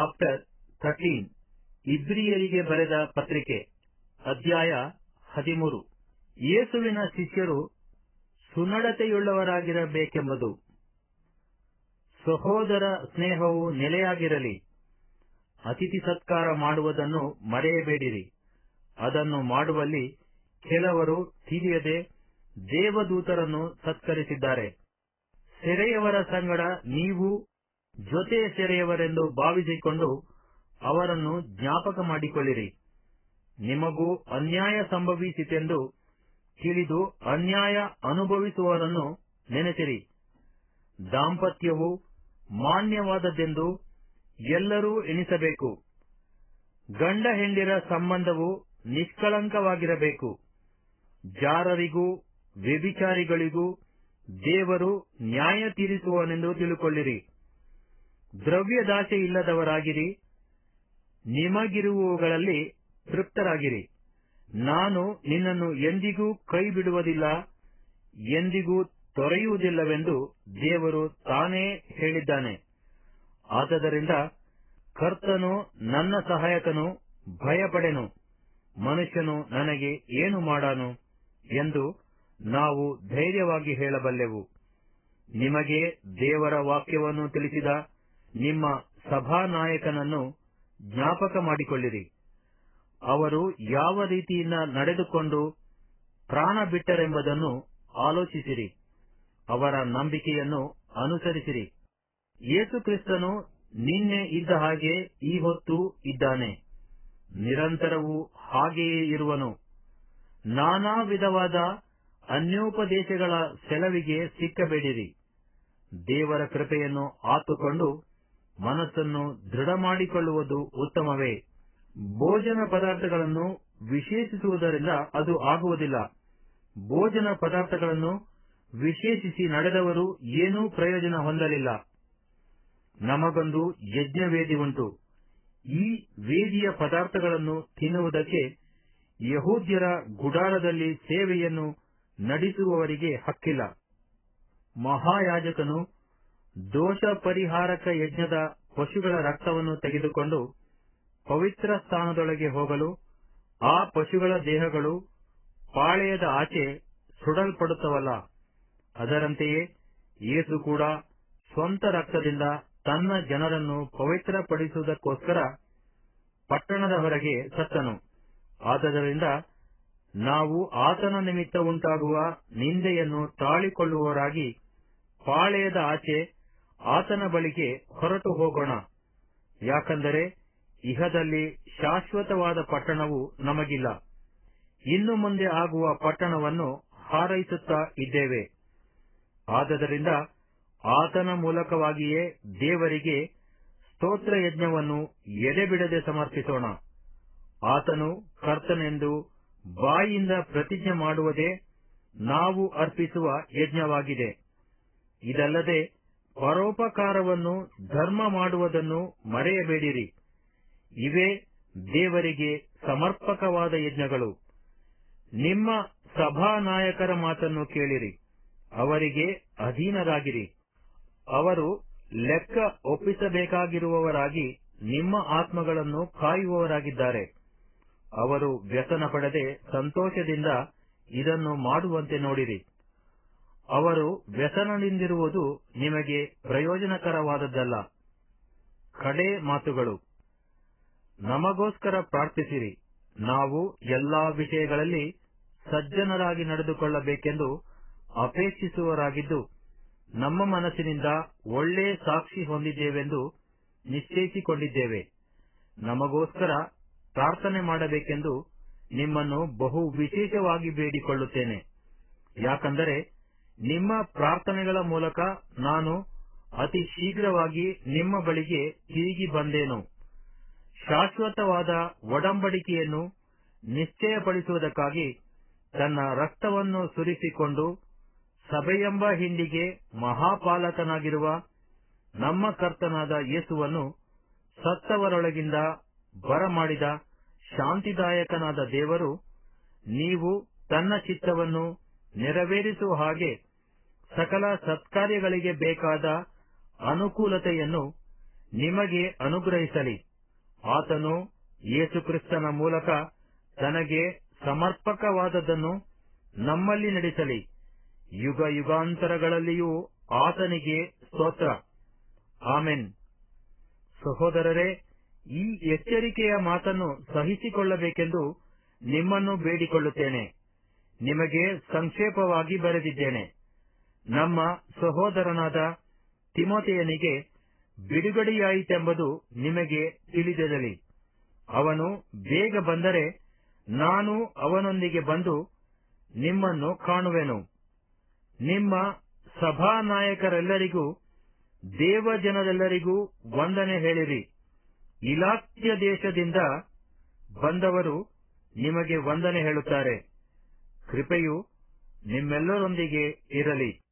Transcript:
Chapter thirteen ಇಬ್ರಿಯರಿಗೆ ಬರೆದ ಪತ್ರಿಕೆ, ಅಧ್ಯಾಯ ಹದಿಮೂರು. ಯೇಸುವಿನ ಶಿಷ್ಯರು ಸುನಡತೆಯುಳ್ಳವರಾಗಿರಬೇಕೆಂಬುದು. ಸಹೋದರ ಸ್ನೇಹವು ನೆಲೆಯಾಗಿರಲಿ. ಅತಿಥಿ ಸತ್ಕಾರ ಮಾಡುವುದನ್ನು ಮರೆಯಬೇಡಿರಿ. ಅದನ್ನು ಮಾಡುವಲ್ಲಿ ಕೆಲವರು ತಿಳಿಯದೆ ದೇವದೂತರನ್ನು ಸತ್ಕರಿಸಿದ್ದಾರೆ. ಸೆರೆಯವರ ಸಂಗಡ ನೀವು ಜೊತೆ ಸೆರೆಯವರೆಂದು ಭಾವಿಸಿಕೊಂಡು ಅವರನ್ನು ಜ್ಞಾಪಕ ಮಾಡಿಕೊಳ್ಳಿರಿ. ನಿಮಗೂ ಅನ್ಯಾಯ ಸಂಭವಿಸಿತೆಂದು ತಿಳಿದು ಅನ್ಯಾಯ ಅನುಭವಿಸುವವರನ್ನು ನೆನೆಸಿರಿ. ದಾಂಪತ್ಯವು ಮಾನ್ಯವಾದದ್ದೆಂದು ಎಲ್ಲರೂ ಎಣಿಸಬೇಕು. ಗಂಡ ಹೆಂಡಿರ ಸಂಬಂಧವು ನಿಷ್ಕಳಂಕವಾಗಿರಬೇಕು. ಜಾರರಿಗೂ ವ್ಯಭಿಚಾರಿಗಳಿಗೂ ದೇವರು ನ್ಯಾಯ ತೀರಿಸುವನೆಂದು ತಿಳುಕೊಳ್ಳಿರಿ. ದ್ರವ್ಯದಾಸೆ ಇಲ್ಲದವರಾಗಿರಿ. ನಿಮಗಿರುವವುಗಳಲ್ಲಿ ತೃಪ್ತರಾಗಿರಿ. ನಾನು ನಿನ್ನನ್ನು ಎಂದಿಗೂ ಕೈ ಬಿಡುವುದಿಲ್ಲ ಎಂದಿಗೂ ತೊರೆಯುವುದಿಲ್ಲವೆಂದು ದೇವರು ತಾನೇ ಹೇಳಿದ್ದಾನೆ. ಆದ್ದರಿಂದ ಕರ್ತನು ನನ್ನ ಸಹಾಯಕನು, ಭಯಪಡೆನು. ಮನುಷ್ಯನು ನನಗೆ ಏನು ಮಾಡಾನು ಎಂದು ನಾವು ಧೈರ್ಯವಾಗಿ ಹೇಳಬಲ್ಲೆವು. ನಿಮಗೆ ದೇವರ ವಾಕ್ಯವನ್ನು ತಿಳಿಸಿದ ನಿಮ್ಮ ಸಭಾನಾಯಕನನ್ನು ಜ್ಞಾಪಕ ಮಾಡಿಕೊಳ್ಳಿರಿ. ಅವರು ಯಾವ ರೀತಿಯಿಂದ ನಡೆದುಕೊಂಡು ಪ್ರಾಣ ಬಿಟ್ಟರೆಂಬುದನ್ನು ಆಲೋಚಿಸಿರಿ. ಅವರ ನಂಬಿಕೆಯನ್ನು ಅನುಸರಿಸಿರಿ. ಯೇಸು ಕ್ರಿಸ್ತನು ನಿನ್ನೆ ಇದ್ದ ಹಾಗೆ ಈ ಹೊತ್ತು ಇದ್ದಾನೆ. ನಿರಂತರವೂ ಹಾಗೆಯೇ ಇರುವನು. ನಾನಾ ವಿಧವಾದ ಅನ್ಯೋಪದೇಶಗಳ ಸೆಲವಿಗೆ ಸಿಕ್ಕಬೇಡಿರಿ. ದೇವರ ಕೃಪೆಯನ್ನು ಆತುಕೊಂಡು ಮನಸ್ಸನ್ನು ದೃಢ ಮಾಡಿಕೊಳ್ಳುವುದು ಉತ್ತಮವೇ. ಭೋಜನ ಪದಾರ್ಥಗಳನ್ನು ವಿಶೇಷಿಸುವುದರಿಂದ ಅದು ಆಗುವುದಿಲ್ಲ. ಭೋಜನ ಪದಾರ್ಥಗಳನ್ನು ವಿಶೇಷಿಸಿ ನಡೆದವರು ಏನೂ ಪ್ರಯೋಜನ ಹೊಂದಲಿಲ್ಲ. ನಮಗೊಂದು ಯಜ್ಞವೇದಿ ಉಂಟು. ಈ ವೇದಿಯ ಪದಾರ್ಥಗಳನ್ನು ತಿನ್ನುವುದಕ್ಕೆ ಯಹೂದ್ಯರ ಗುಡಾರದಲ್ಲಿ ಸೇವೆಯನ್ನು ನಡೆಸುವವರಿಗೆ ಹಕ್ಕಿಲ್ಲ. ಮಹಾಯಾಜಕನು ದೋಷ ಪರಿಹಾರಕ ಯಜ್ಞದ ಪಶುಗಳ ರಕ್ತವನ್ನು ತೆಗೆದುಕೊಂಡು ಪವಿತ್ರ ಸ್ಥಾನದೊಳಗೆ ಹೋಗಲು ಆ ಪಶುಗಳ ದೇಹಗಳು ಪಾಳೆಯದ ಆಚೆ ಸುಡಲ್ಪಡುತ್ತವಲ್ಲ. ಅದರಂತೆಯೇ ಯೇಸು ಕೂಡ ಸ್ವಂತ ರಕ್ತದಿಂದ ತನ್ನ ಜನರನ್ನು ಪವಿತ್ರಪಡಿಸುವುದಕ್ಕೋಸ್ಕರ ಪಟ್ಟಣದ ಹೊರಗೆ ಸತ್ತನು. ಆದ್ದರಿಂದ ನಾವು ಆತನ ನಿಮಿತ್ತ ಉಂಟಾಗುವ ನಿಂದೆಯನ್ನು ತಾಳಿಕೊಳ್ಳುವವರಾಗಿ ಪಾಳೆಯದ ಆಚೆ ಆತನ ಬಳಿಗೆ ಹೊರಟು ಹೋಗೋಣ. ಯಾಕಂದರೆ ಇಹದಲ್ಲಿ ಶಾಶ್ವತವಾದ ಪಟ್ಟಣವು ನಮಗಿಲ್ಲ. ಇನ್ನು ಮುಂದೆ ಆಗುವ ಪಟ್ಟಣವನ್ನು ಹಾರೈಸುತ್ತಾ ಇದ್ದೇವೆ. ಆದ್ದರಿಂದ ಆತನ ಮೂಲಕವಾಗಿಯೇ ದೇವರಿಗೆ ಸ್ತೋತ್ರ ಯಜ್ಞವನ್ನು ಎಡೆಬಿಡದೆ ಸಮರ್ಪಿಸೋಣ. ಆತನು ಕರ್ತನೆಂದು ಬಾಯಿಂದ ಪ್ರತಿಜ್ಞೆ ಮಾಡುವುದೇ ನಾವು ಅರ್ಪಿಸುವ ಯಜ್ಞವಾಗಿದೆ. ಇದಲ್ಲದೆ ಪರೋಪಕಾರವನ್ನು ಧರ್ಮ ಮಾಡುವುದನ್ನು ಮರೆಯಬೇಡಿರಿ. ಇವೇ ದೇವರಿಗೆ ಸಮರ್ಪಕವಾದ ಯಜ್ಞಗಳು. ನಿಮ್ಮ ಸಭಾನಾಯಕರ ಮಾತನ್ನು ಕೇಳಿರಿ. ಅವರಿಗೆ ಅಧೀನರಾಗಿರಿ. ಅವರು ಲೆಕ್ಕ ಒಪ್ಪಿಸಬೇಕಾಗಿರುವವರಾಗಿ ನಿಮ್ಮ ಆತ್ಮಗಳನ್ನು ಕಾಯುವವರಾಗಿದ್ದಾರೆ. ಅವರು ವ್ಯಸನ ಪಡೆದೆ ಸಂತೋಷದಿಂದ ಇದನ್ನು ಮಾಡುವಂತೆ ನೋಡಿರಿ. ಅವರು ವ್ಯಸನದಿಂದಿರುವುದು ನಿಮಗೆ ಪ್ರಯೋಜನಕರವಾದದ್ದಲ್ಲ. ಕಡೆ ಮಾತುಗಳು. ನಮಗೋಸ್ಕರ ಪ್ರಾರ್ಥಿಸಿರಿ. ನಾವು ಎಲ್ಲಾ ವಿಷಯಗಳಲ್ಲಿ ಸಜ್ಜನರಾಗಿ ನಡೆದುಕೊಳ್ಳಬೇಕೆಂದು ಅಪೇಕ್ಷಿಸುವರಾಗಿದ್ದು ನಮ್ಮ ಮನಸ್ಸಿನಿಂದ ಒಳ್ಳೆ ಸಾಕ್ಷಿ ಹೊಂದಿದ್ದೇವೆಂದು ನಿಶ್ಚಯಿಸಿಕೊಂಡಿದ್ದೇವೆ. ನಮಗೋಸ್ಕರ ಪ್ರಾರ್ಥನೆ ಮಾಡಬೇಕೆಂದು ನಿಮ್ಮನ್ನು ಬಹು ವಿಶೇಷವಾಗಿ ಬೇಡಿಕೊಳ್ಳುತ್ತೇನೆ. ಯಾಕಂದರೆ ನಿಮ್ಮ ಪ್ರಾರ್ಥನೆಗಳ ಮೂಲಕ ನಾನು ಅತಿ ಶೀಘ್ರವಾಗಿ ನಿಮ್ಮ ಬಳಿಗೆ ತಿರುಗಿ ಬಂದೇನು. ಶಾಶ್ವತವಾದ ಒಡಂಬಡಿಕೆಯನ್ನು ನಿಶ್ಚಯಪಡಿಸುವುದಕ್ಕಾಗಿ ತನ್ನ ರಕ್ತವನ್ನು ಸುರಿಸಿಕೊಂಡು ಸಭೆಯೆಂಬ ಹಿಂಡಿಗೆ ಮಹಾಪಾಲಕನಾಗಿರುವ ನಮ್ಮ ಕರ್ತನಾದ ಯೇಸುವನ್ನು ಸತ್ತವರೊಳಗಿಂದ ಬರಮಾಡಿದ ಶಾಂತಿದಾಯಕನಾದ ದೇವರು, ನೀವು ತನ್ನ ಚಿತ್ತವನ್ನು ನೆರವೇರಿಸುವ ಹಾಗೆ ಸಕಲ ಸತ್ಕಾರ್ಯಗಳಿಗೆ ಬೇಕಾದ ಅನುಕೂಲತೆಯನ್ನು ನಿಮಗೆ ಅನುಗ್ರಹಿಸಲಿ. ಆತನು ಯೇಸುಕ್ರಿಸ್ತನ ಮೂಲಕ ತನಗೆ ಸಮರ್ಪಕವಾದದ್ದನ್ನು ನಮ್ಮಲ್ಲಿ ನಡೆಸಲಿ. ಯುಗ ಯುಗಾಂತರಗಳಲ್ಲಿಯೂ ಆತನಿಗೆ ಸ್ತೋತ್ರ. ಆಮೆನ್. ಸಹೋದರರೇ, ಈ ಎಚ್ಚರಿಕೆಯ ಮಾತನ್ನು ಸಹಿಸಿಕೊಳ್ಳಬೇಕೆಂದು ನಿಮ್ಮನ್ನು ಬೇಡಿಕೊಳ್ಳುತ್ತೇನೆ. ನಿಮಗೆ ಸಂಕ್ಷೇಪವಾಗಿ ಬರೆದಿದ್ದೇನೆ. ನಮ್ಮ ಸಹೋದರನಾದ ತಿಮೋತೆಯನಿಗೆ ಬಿಡುಗಡೆಯಾಯಿತೆಂಬುದು ನಿಮಗೆ ತಿಳಿದಿರಲಿ. ಅವನು ಬೇಗ ಬಂದರೆ ನಾನು ಅವನೊಂದಿಗೆ ಬಂದು ನಿಮ್ಮನ್ನು ಕಾಣುವೆನು. ನಿಮ್ಮ ಸಭಾನಾಯಕರೆಲ್ಲರಿಗೂ, ದೇವಜನರೆಲ್ಲರಿಗೂ ವಂದನೆ ಹೇಳಿರಿ. ಇಲಾಖ್ಯ ದೇಶದಿಂದ ಬಂದವರು ನಿಮಗೆ ವಂದನೆ ಹೇಳುತ್ತಾರೆ. ಕೃಪೆಯು ನಿಮ್ಮೆಲ್ಲರೊಂದಿಗೆ ಇರಲಿ.